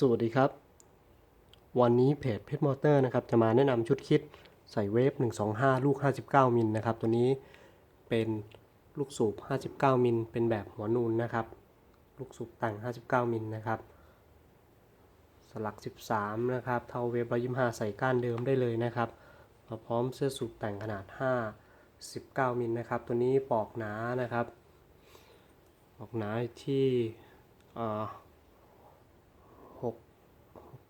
สวัสดีครับ วันนี้เพจเพชรมอเตอร์นะครับจะมาแนะนำชุดคิดใส่เวฟ 125 ลูก 59 มิลนะครับ ตัวนี้เป็นลูกสูบ 59 มิล เป็นแบบหัวนูนนะครับ ลูกสูบแต่าง 59 มิลนะครับ สลัก 13 นะครับ เท่าเวฟ125 ใส่ก้านเดิมได้เลยนะครับ มาพร้อมเสื้อสูบแต่งขนาด 5 19 มิลนะครับ ตัวนี้ปอกหนานะครับ ปอกหนาที่อ่า 6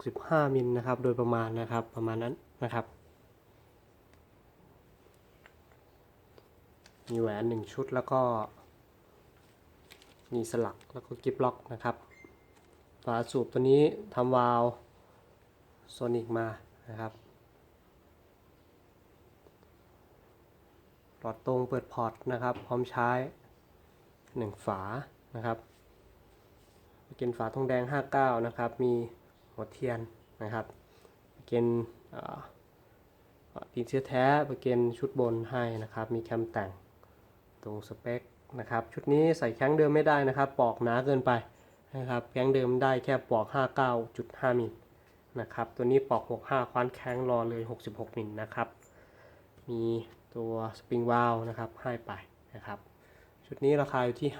65มิลนะครับ โดยประมาณนะครับ ประมาณนั้นนะครับ มีแหวนหนึ่งชุดแล้วก็ มีสลักแล้วก็กิฟล็อกนะครับ ฝาสูบตัวนี้ทำวาลวโซนิกมานะครับหลอดตรงเปิดพอร์ตนะครับ พร้อมใช้ 1 ฝานะครับ เป็นฝาทองแดง 59 นะครับ มีหัวเทียนนะครับเป็นตีนเชื้อแท้เป็นชุดบนให้นะครับ มีแคมแต่งตรงสเปคนะครับ ชุดนี้ใส่แข้งเดิมไม่ได้นะครับ ปอกหนาเกินไปนะครับแข้งเดิมได้แค่ปอก 59.5มิลนะครับ ตัวนี้ปอก 65 คว้านแข้งรอเลย 66มิลนะครับ มีตัวสปริงวาลนะครับให้ไปนะครับ ชุดนี้ราคาอยู่ที่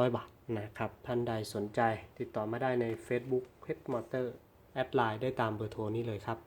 5,700 บาทนะครับ ท่านใดสนใจติดต่อมาได้ใน Facebook เพชรมอเตอร์แอดไลน์ได้ตามเบอร์โทรนี้เลยครับ